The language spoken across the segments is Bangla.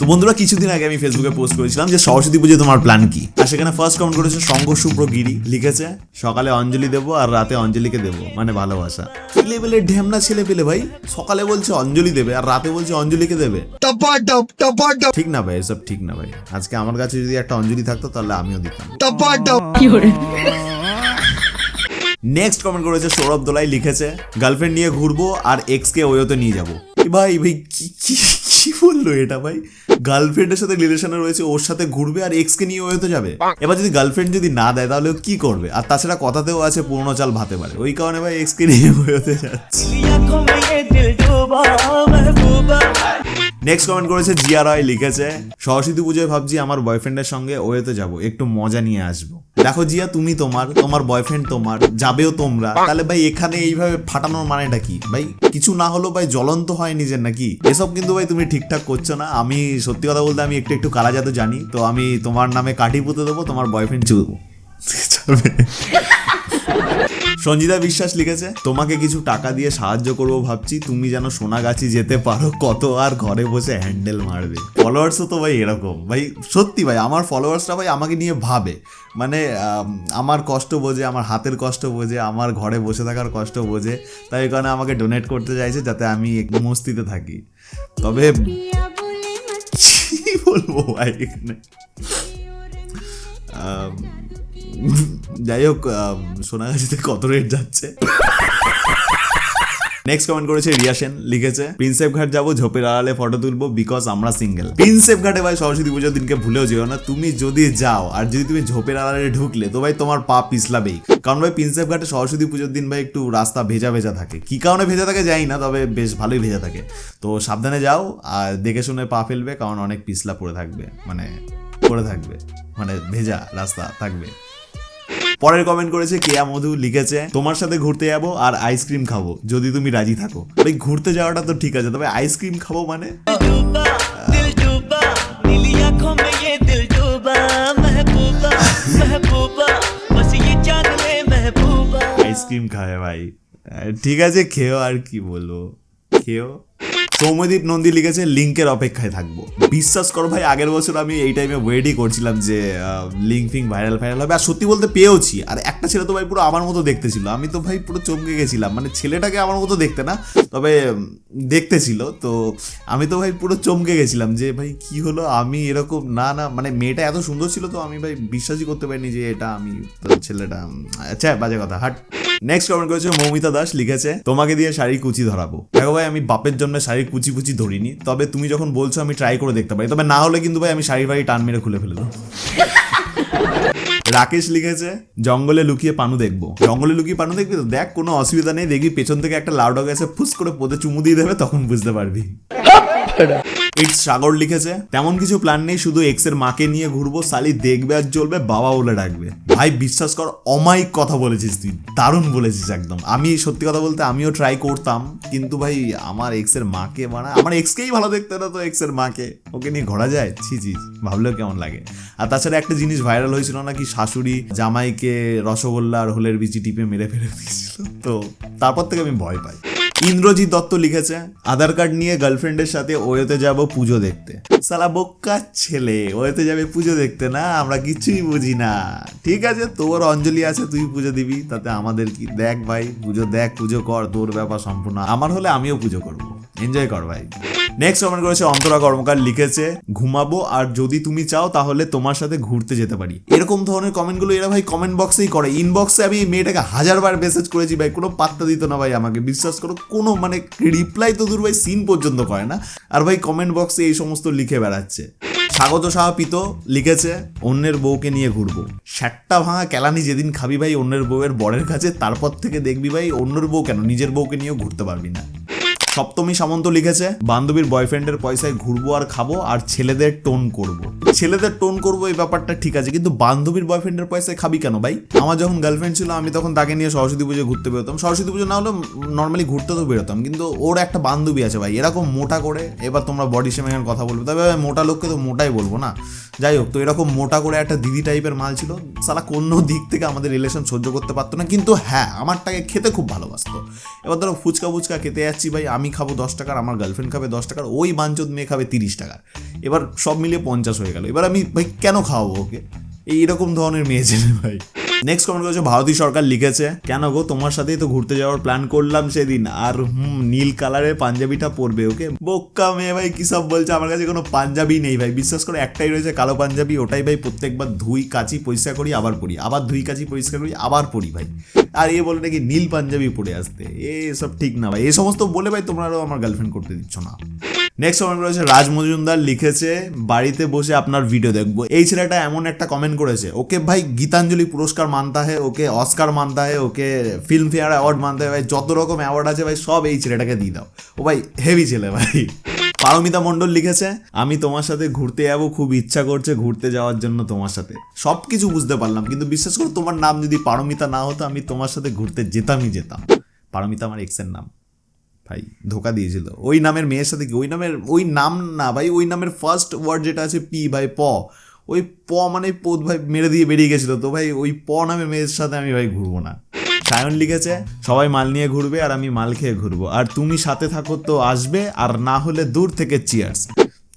তো বন্ধুরা কিছুদিন আগে আমি ফেসবুকে পোস্ট করেছিলাম যে সরস্বতী পুজো তোমার প্ল্যান কি? আর সেখানে ফার্স্ট কমেন্ট করেছে সংঘ গিরি লিখেছে সকালে অঞ্জলি দেব আর রাতে অঞ্জলিকে দেব মানে ভালোবাসা। কি লেভেলের ঢেমনা ছেলে পেলে ভাই? সকালে বলছে অঞ্জলি দেবে আর রাতে বলছে অঞ্জলিকে দেবে। ঠিক না ভাই এসব ঠিক না ভাই। আজকে আমার কাছে যদি একটা অঞ্জলি থাকতো তাহলে আমিও দিতাম। নেক্সট কমেন্ট করেছে সৌরভ দোলাই লিখেছে গার্লফ্রেন্ড নিয়ে ঘুরবো আর এক্স কে ওয়োতে নিয়ে যাব। ভাই ভাই কি? বলল এটা ভাই। গার্লফ্রেন্ডের সাথে রিলেশনে রয়েছে ওর সাথে ঘুরবে আর এক্সকে নিয়ে হয়তো যাবে। এবার যদি গার্লফ্রেন্ড যদি না দেয় তাহলে ও কি করবে? আর তাছাড়া কথাতেও আছে পুরনো চাল ভাতে পারে। ওই কারণে ভাই এক্সকে নিয়ে ওয়োতে যাচ্ছে। নেক্সট কমেন্ট করেছে জিয়া রয় লিখেছে, সরস্বতী পুজোয় ভাবছি আমার বয়ফ্রেন্ডের সঙ্গে ওয়েতে যাব, একটু মজা নিয়ে আসব। দেখো জিয়া, তুমি তোমার তোমার বয়ফ্রেন্ড তোমার, যাবেও তোমরা। তাহলে ভাই, এখানে এইভাবে ফাটানোর মানেটা কি? ভাই, কিছু না হলো ভাই, জ্বলন্ত হয় নিজের নাকি? এসব কিন্তু ভাই, তুমি ঠিকঠাক করছ না। আমি সত্যি কথা বলতে, আমি একটু একটু কালাজাত জানি। তো আমি তোমার নামে কাঠি পুঁতে দেবো, তোমার বয়ফ্রেন্ড চুবো সঞ্জিতা বিশ্বাস লিখেছে তোমাকে কিছু টাকা দিয়ে সাহায্য করব ভাবছি তুমি যেন সোনাগাছি যেতে পারো কত আর ঘরে বসে হ্যান্ডেল মারবে। ফলোয়ার্সও তো ভাই এরকম। ভাই সত্যি ভাই আমার ফলোয়ার্সরা ভাই আমাকে নিয়ে ভাবে। মানে আমার কষ্ট বোঝে আমার হাতের কষ্ট বোঝে আমার ঘরে বসে থাকার কষ্ট বোঝে তাই কারণে আমাকে ডোনেট করতে চাইছে যাতে আমি একটু মস্তিতে থাকি। তবে কি বলব ভাই এখানে? যাই হোক আম, সোনাগাছিতে কত রেট যাচ্ছে। নেক্সট কমেন্ট করেছে রিয়া সেন লিখেছে প্রিন্সেপ ঘাট যাব ঝোপের আড়ালে ফটো তুলবো বিকজ আমরা সিঙ্গেল প্রিন্সেপ ঘাটে ভাই সরস্বতী পুজোর দিনকে ভুলেও যেও না তুমি যদি যাও আর যদি তুমি ঝোপের আড়ালে ঢুকলে তো ভাই তোমার পা পিছলাবেই। কারণ ভাই প্রিন্সেপ ঘাটে সরস্বতী পুজোর দিন ভাই একটু রাস্তা ভেজা ভেজা থাকে। কি কারণে ভেজা থাকে যাই না তবে বেশ ভালোই ভেজা থাকে। তো সাবধানে যাও আর দেখে শুনে পা ফেলবে কারণ অনেক পিছলা পড়ে থাকবে মানে পড়ে থাকবে মানে ভেজা রাস্তা থাকবে। পরের কমেন্ট করেছে কেয়া মধু লিখেছে তোমার সাথে ঘুরতে যাব আর আইসক্রিম খাব যদি তুমি রাজি থাকো। ভাই ঘুরতে যাওয়াটা তো ঠিক আছে তবে আইসক্রিম খাব মানে? আইসক্রিম খায় ভাই। ঠিক আছে খেও আর কি বলব। খেও সৌম্যদীপ নন্দী লিখেছে লিঙ্কের অপেক্ষায় থাকব। বিশ্বাস করো ভাই আগের বছর আমি এই টাইমে ওয়েটই করছিলাম যে লিঙ্ক ফিঙ্ক ভাইরাল ভাইরাল হবে। আর সত্যি বলতে পেয়েওছি। আর একটা ছেলে তো ভাই পুরো আমার মতো দেখতে ছিল। আমি তো ভাই পুরো চমকে গেছিলাম। মানে ছেলেটাকে আমার মতো দেখতে না তবে উম, দেখতে ছিল। তো আমি তো ভাই পুরো চমকে গেছিলাম যে ভাই কি হলো? আমি এরকম না না। মানে মেয়েটা এত সুন্দর ছিল তো আমি ভাই বিশ্বাসই করতে পারিনি যে এটা আমি ছেলেটা আচ্ছা বাজে কথা। হাট নেক্সট কমেন্ট করেছে, মৌমিতা দাস লিখেছে, তোমাকে দিয়ে শাড়ি কুচি ধরাবো। দেখো ভাই, আমি বাপের জন্য শাড়ি কুচি কুচি ধরিনি, তবে তুমি যখন বলছো আমি ট্রাই করে দেখতে পারি। তবে না হলে কিন্তু ভাই, আমি শাড়ি ফাড়ি টান মেরে খুলে ফেলে দেবো। রাকেশ লিখেছে, জঙ্গলে লুকিয়ে পানু দেখব। জঙ্গলে লুকিয়ে পানু দেখবি তো? দেখ, কোনো অসুবিধা নেই, দেখবি পেছন থেকে একটা লাউ ডগ এসে ফুস করে পদে চুমু দিয়ে দেবে, তখন বুঝতে পারবি। ইটস সাগর লিখেছে, তেমন কিছু প্ল্যান নেই, শুধু এক্সের মাকে নিয়ে ঘুরবো সালি দেখবে আর চলবে বাবা বলে ডাকবে। ভাই, বিশ্বাস কর, অমায়িক কথা বলেছিস তুই, দারুণ বলেছিস একদম। আমি সত্যি কথা বলতে, আমিও ট্রাই করতাম, কিন্তু ভাই, আমার এক্সের মাকে মানে আমার এক্সকেই ভালো দেখতে না তো এক্সের মাকে? ওকে নিয়ে ঘোরা যায়? ছি ছি ভাবলেও কেমন লাগে। আর তাছাড়া একটা জিনিস ভাইরাল হয়েছিল নাকি শাশুড়ি জামাইকে রসগোল্লা আর হোলের বিচি টিপে মেরে ফেলে দিয়েছিল, তো তারপর থেকে আমি ভয় পাই। ইন্দ্রজিৎ দত্ত লিখেছে, আধার কার্ড নিয়ে গার্লফ্রেন্ডের সাথে ওয়েতে যাব পুজো দেখতে। সালা বোকা ছেলে, ওয়েতে যাবে পুজো দেখতে না, আমরা কিছুই বুঝি না। ঠিক আছে, তোর অঞ্জলি আছে, তুই পুজো দিবি, তাতে আমাদের কি? দেখ ভাই, পুজো দেখ, পুজো কর, তোর ব্যাপার সম্পূর্ণ। আমার হলে আমিও পুজো করব। এনজয় কর ভাই। নেক্সট কমেন্ট করেছে, অন্তরা কর্মকার লিখেছে, ঘুমাবো আর যদি তুমি চাও তাহলে তোমার সাথে ঘুরতে যেতে পারি। এরকম ধরনের কমেন্টগুলো এরা ভাই কমেন্ট বক্সেই করে। ইনবক্সে আমি মেয়েটাকে হাজারবার মেসেজ করেছি ভাই, কোনো পাত্তা দিত না ভাই আমাকে। বিশ্বাস করো, কোনো মানে রিপ্লাই তো দূর ভাই সিন পর্যন্ত করে না। আর ভাই কমেন্ট বক্সে এই সমস্ত লিখে বেড়াচ্ছে। স্বাগত সাহা পিত লিখেছে, অন্যের বউকে নিয়ে ঘুরবো। ষাটটা ভাঙা কেলানি যেদিন খাবি ভাই অন্যের বউয়ের বরের কাছে, তারপর থেকে দেখবি ভাই অন্যের বউ কেন? নিজের বউকে নিয়েও ঘুরতে পারবি না। সপ্তমী সামন্ত লিখেছে, বান্ধবীর বয়ফ্রেন্ডের পয়সায় ঘুরবো আর খাব আর ছেলেদের টোন করব। ছেলেদের টোন করব এই ব্যাপারটা ঠিক আছে, কিন্তু বান্ধবীর বয়ফ্রেন্ডের পয়সায় খাবি কেন ভাই? আমার যখন গার্লফ্রেন্ড ছিল, আমি তখন তাকে নিয়ে সরস্বতী পুজো ঘুরতে বেরোতাম। সরস্বতী পুজো না হলেও নর্মালি ঘুরতে তো বেরোতাম, কিন্তু ওর একটা বান্ধবী আছে ভাই, এরকম মোটা করে, এবার তোমরা বডি শেমিংয়ের কথা বলবে, তবে মোটা লোককে তো মোটাই বলব না। যাই হোক, তো এরকম মোটা করে একটা দিদি টাইপের মাল ছিল, সালা কোনো দিক থেকে আমাদের রিলেশন সহ্য করতে পারতো না, কিন্তু হ্যাঁ আমারটাকে খেতে খুব ভালোবাসতো। এবার ধরো ফুচকা ফুচকা খেতে যাচ্ছি ভাই আমি খাব দশ টাকার, আমার গার্লফ্রেন্ড খাবে দশ টাকার, ওই বাঞ্চদ মেয়ে খাবে তিরিশ টাকার। এবার সব মিলিয়ে পঞ্চাশ হয়ে গেল। এবার আমি ভাই কেন খাওয়াবো ওকে? এইরকম ধরনের মেয়ে ছেলে ভাই। নেক্সট কমেন্ট করেছে, ভারতী সরকার লিখেছে, কেন গো, তোমার সাথেই তো ঘুরতে যাওয়ার প্ল্যান করলাম সেদিন। আর হুম, নীল কালারের পাঞ্জাবিটা পরবে ওকে? বোক্কা মেয়ে ভাই, কি সব বলছে? আমার কাছে কোনো পাঞ্জাবি নেই ভাই। বিশ্বাস করে, একটাই রয়েছে কালো পাঞ্জাবি, ওটাই ভাই প্রত্যেকবার ধুই, কাচি পরিষ্কার করি, আবার পরি। আবার ধুই, কাচি পরিষ্কার করি, আবার পরি ভাই। আর এ বলে নাকি নীল পাঞ্জাবি পরে আসতে। এ সব ঠিক না ভাই। এ সমস্ত বলে ভাই তোমরা আরও আমার গার্লফ্রেন্ড করতে দিচ্ছ না। নেক্সট কমেন্ট করেছে রাজ মজুমদার লিখেছে, বাড়িতে বসে আপনার ভিডিও দেখব। এই ছেলেটা এমন একটা কমেন্ট করেছে, ওকে ভাই গীতাঞ্জলি পুরস্কার মানতা হয়, ওকে অস্কার মানতা হয়, ওকে ফিল্ম ফেয়ার অ্যাওয়ার্ড মানতে হয়, ভাই যত রকম অ্যাওয়ার্ড আছে ভাই সব এই ছেলেটাকে দিয়ে দাও। ও ভাই হেভি ছেলে ভাই। পারমিতা মণ্ডল লিখেছে, আমি তোমার সাথে ঘুরতে যাব, খুব ইচ্ছা করছে ঘুরতে যাওয়ার জন্য তোমার সাথে। সব কিছু বুঝতে পারলাম, কিন্তু বিশ্বাস করো, তোমার নাম যদি পারমিতা না হতো, আমি তোমার সাথে ঘুরতে যেতামই যেতাম। পারমিতা আমার এক্সের নাম। ভাই, ধোকা দিয়েছিল। ওই নামের মেয়ের সাথে কি, ওই নামের, ওই নাম না ভাই, ওই নামের ফার্স্ট ওয়ার্ড যেটা আছে পি ভাই প। ওই প মানে পোদ ভাই মেরে দিয়ে বেরিয়ে গেছিল। তো ভাই, ওই প নামের মেয়ের সাথে আমি ভাই ঘুরবো না। সায়ন লিখেছে, সবাই মাল নিয়ে ঘুরবে আর আমি মাল খেয়ে ঘুরবো। আর তুমি সাথে থাকো তো আসবে, আর না হলে দূর থেকে চিয়ার্স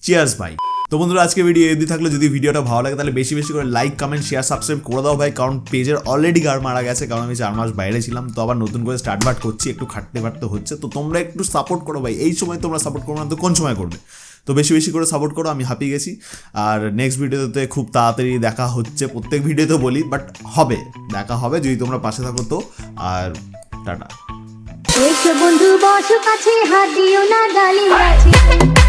চিয়ার্স ভাই। তো বন্ধুরা, আজকে ভিডিও এদি থাকলে। যদি ভিডিওটা ভালো লাগে, তাহলে বেশি বেশি করে লাইক কমেন্ট শেয়ার সাবস্ক্রাইব করে দাও ভাই। কারণ পেজের অলরেডি গাড় মারা গেছে, কারণ আমি চার মাস বাইরে ছিলাম, তো আবার নতুন করে স্টার্ট বাট করছি, একটু খাটতে খাটতে হচ্ছে। তো তোমরা একটু সাপোর্ট করো ভাই। এই সময় তোমরা সাপোর্ট করো না, তো কোন সময় করবে? তো বেশি বেশি করে সাপোর্ট করো, আমি হাঁপিয়ে গেছি। আর নেক্সট ভিডিওতে খুব তাড়াতাড়ি দেখা হচ্ছে, প্রত্যেক ভিডিওতে বলি বাট হবে। দেখা হবে যদি তোমরা পাশে থাকো তো। আর টাটা। বন্ধু বসো কাছে হাত দিও না গালি গাছে